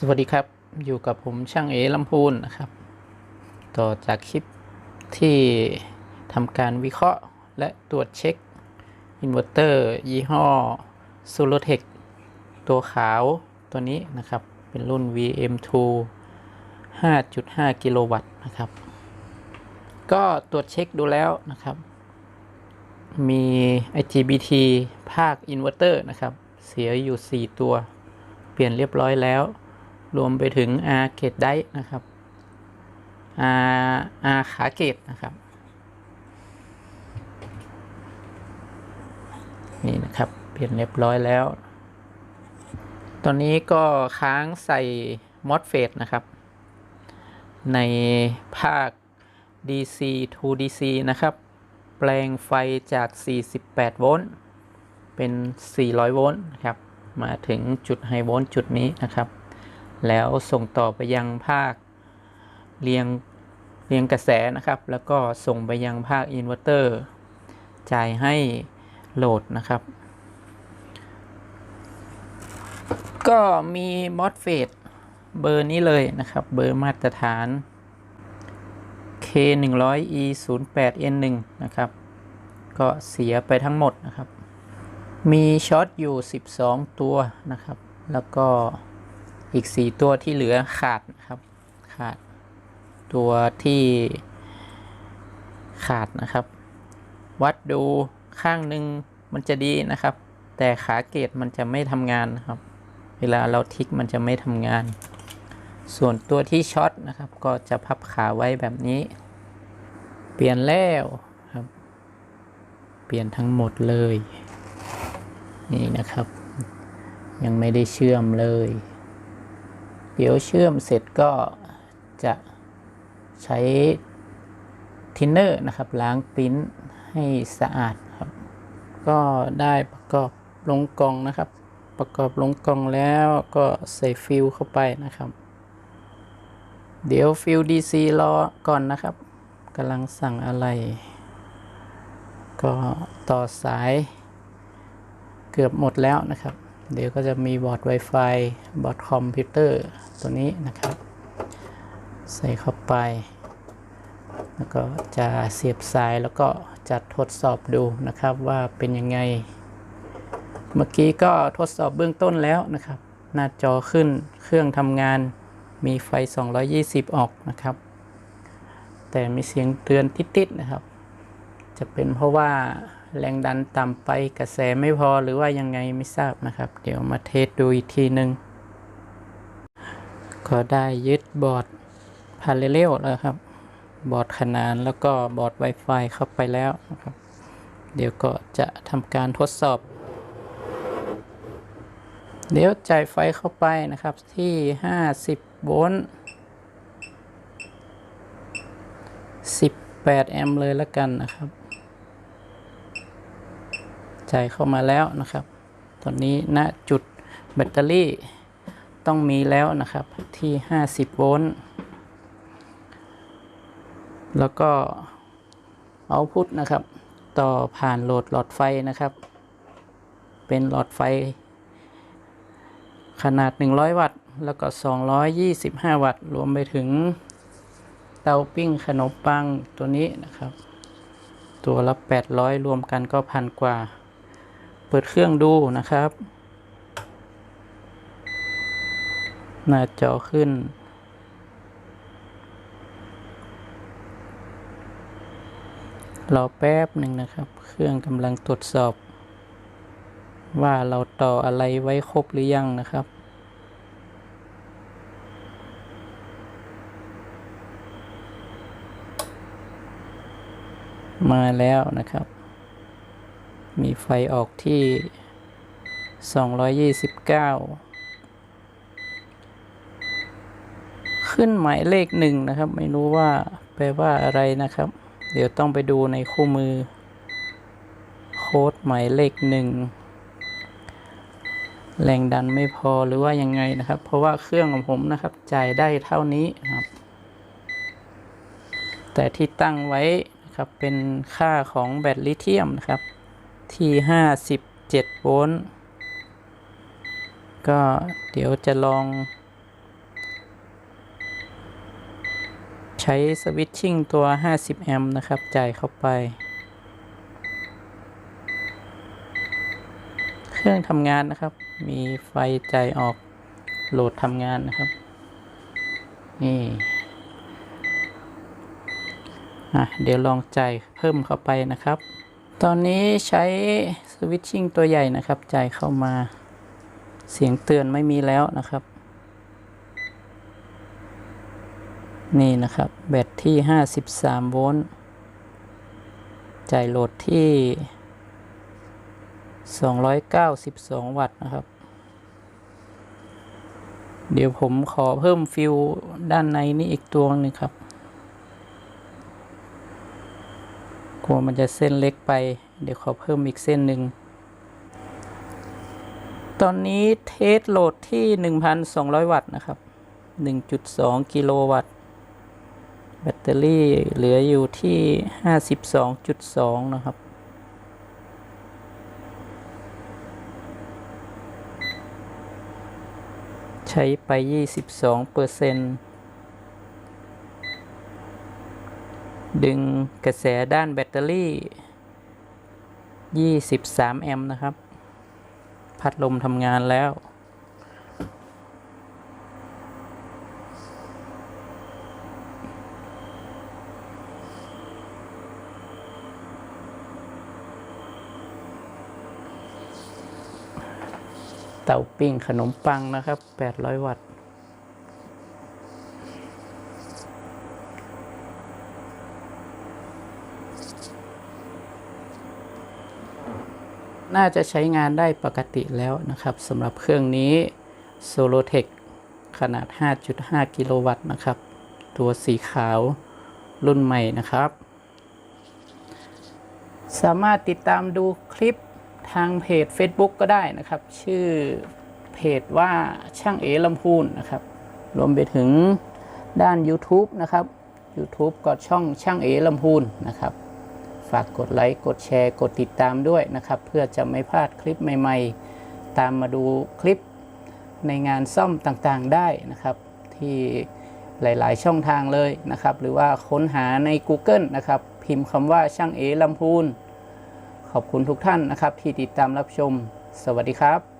สวัสดีครับอยู่กับผมช่างเอลำพูนนะครับ ต่อจากคลิปที่ทำการวิเคราะห์และตรวจเช็ค อินเวอร์เตอร์ยี่ห้อ s o l o t e c ตัวขาวตัวนี้นะครับ เป็นรุ่น VM2 5.5 กิโลวัตต์นะครับ ก็ตรวจเช็คดูแล้วนะครับ มี IGBT ภาคอินเวอร์เตอร์นะครับ เสียอยู่ 4 ตัว เปลี่ยนเรียบร้อยแล้ว รวมไปถึง R เกตได้นะครับ R R ขาเกตนะครับ นี่นะครับ เปลี่ยนเรียบร้อยแล้ว ตอนนี้ก็ค้างใส่ MOSFET นะครับ ในภาค DC to DC นะครับ แปลงไฟจาก 48 โวลต์ เป็น 400 โวลต์นะครับ มาถึงจุดไฮโวลต์จุดนี้นะครับ แล้วส่งต่อไปยังภาคเรียงเรียงกระแสนะครับ แล้วก็ส่งไปยังภาคอินเวอร์เตอร์จ่ายให้โหลดนะครับ ก็มี MOSFET เบอร์นี้เลยนะครับ เบอร์มาตรฐาน K 1 0 0 E 0 8 N 1 นะครับ ก็เสียไปทั้งหมดนะครับ มีช็อตอยู่ 12 ตัวนะครับ แล้วก็ อีก 4 ตัวที่เหลือขาดนะครับ ขาดตัวที่ขาดนะครับ วัดดูข้างหนึ่งมันจะดีนะครับ แต่ขาเกตมันจะไม่ทำงานนะครับ เวลาเราทิกมันจะไม่ทำงาน ส่วนตัวที่ช็อตนะครับ ก็จะพับขาไว้แบบนี้ เปลี่ยนแล้วครับ เปลี่ยนทั้งหมดเลย นี่นะครับ ยังไม่ได้เชื่อมเลย เดี๋ยวเชื่อมเสร็จก็จะใช้ทินเนอร์นะครับล้างปริ้นให้สะอาดครับ ก็ได้ประกอบลงกล่องนะครับ ประกอบลงกล่องแล้วก็ใส่ฟิลเข้าไปนะครับ เดี๋ยวฟิล DC รอก่อนนะครับกำลังสั่งอะไร ก็ต่อสายเกือบหมดแล้วนะครับ เดี๋ยวก็จะมีบอร์ด Wi-Fi บอร์ดคอมพิวเตอร์ตัวนี้นะครับ ใส่เข้าไป แล้วก็จะเสียบสายแล้วก็จะทดสอบดูนะครับว่าเป็นยังไง เมื่อกี้ก็ทดสอบเบื้องต้นแล้วนะครับ หน้าจอขึ้นเครื่องทำงานมีไฟ 220 ออกนะครับ แต่มีเสียงเตือนติดๆนะครับ จะเป็นเพราะว่าแรงดันต่ำไปกระแสไม่พอหรือว่ายังไงไม่ทราบนะครับ เดี๋ยวมาเทสดูอีกทีหนึ่งก็ได้ยึดบอร์ดพา r เ l ลแล้วครับ บอร์ดขนานแล้วก็บอร์ด Wi-Fi เข้าไปแล้วนะครับ เดี๋ยวก็จะทำการทดสอบ เดี๋ยวจ่ายไฟเข้าไปนะครับที่ 50 โวลต์18 แอมป์เลยแล้วกันนะครับ จ่ายเข้ามาแล้วนะครับ ตอนนี้ณจุดแบตเตอรี่ต้องมีแล้วนะครับที่ 50 โวลต์ แล้วก็เอาพุทนะครับ ต่อผ่านโหลดหลอดไฟนะครับ เป็นหลอดไฟ ขนาด 100 วัตต์ แล้วก็ 225 วัตต์ รวมไปถึงเตาปิ้งขนมปังตัวนี้นะครับ ตัวละ 800 รวมกันก็พันกว่า เปิดเครื่องดูนะครับ หน้าจอขึ้น รอแป๊บหนึ่งนะครับ เครื่องกำลังตรวจสอบ ว่าเราต่ออะไรไว้ครบหรือยังนะครับมาแล้วนะครับ มีไฟออกที่ 229 ขึ้นหมายเลขหนึ่งนะครับ ไม่รู้ว่าแปลว่าอะไรนะครับ เดี๋ยวต้องไปดูในคู่มือ โค้ดหมายเลขหนึ่งแรงดันไม่พอหรือว่ายังไงนะครับ เพราะว่าเครื่องของผมนะครับ จ่ายได้เท่านี้ครับ แต่ที่ตั้งไว้นะครับเป็นค่าของแบตลิเธียมนะครับ ที่ 57 โวลต์ ก็เดี๋ยวจะลอง ใช้สวิตชิ่งตัว 50 แอมป์นะครับ จ่ายเข้าไป เครื่องทำงานนะครับ มีไฟจ่ายออกโหลดทำงานนะครับ นี่อะเดี๋ยวลองจ่ายเพิ่มเข้าไปนะครับ ตอนนี้ใช้สวิตชิ่งตัวใหญ่นะครับ จ่ายเข้ามาเสียงเตือนไม่มีแล้วนะครับ นี่นะครับ แบตที่ 53 โวลต์จ่ายโหลดที่ 292 วัตต์นะครับ เดี๋ยวผมขอเพิ่มฟิวด้านในนี่อีกตัวหนึงครับ กลัวมันจะเส้นเล็กไป เดี๋ยวขอเพิ่มอีกเส้นหนึ่ง ตอนนี้เทสโหลดที่ 1,200 วัตต์นะครับ 1.2 กิโลวัตต์ แบตเตอรี่เหลืออยู่ที่ 52.2 นะครับใช้ไป 22เปอร์เซ็นต์ ดึงกระแสด้านแบตเตอรี่ 23 แอมป์นะครับ พัดลมทำงานแล้ว เตาปิ้งขนมปังนะครับ 800 วัตต์ น่าจะใช้งานได้ปกติแล้วนะครับสำหรับเครื่องนี้ Solotech ขนาด 5.5 กิโลวัตต์นะครับ ตัวสีขาวรุ่นใหม่นะครับ สามารถติดตามดูคลิปทางเพจ Facebook ก็ได้นะครับ ชื่อเพจว่าช่างเอลำพูนนะครับ รวมไปถึงด้าน YouTube นะครับ YouTube ก็ช่องช่างเอลำพูนนะครับ ฝากกดไลค์กดแชร์ กดติดตามด้วยนะครับ เพื่อจะไม่พลาดคลิปใหม่ ๆ ตามมาดูคลิปในงานซ่อมต่างๆได้นะครับ ที่หลาย ๆ ช่องทางเลยนะครับ หรือว่าค้นหาใน Google นะครับ พิมพ์คำว่าช่างเอลำพูนขอบคุณทุกท่านนะครับที่ติดตามรับชม สวัสดีครับ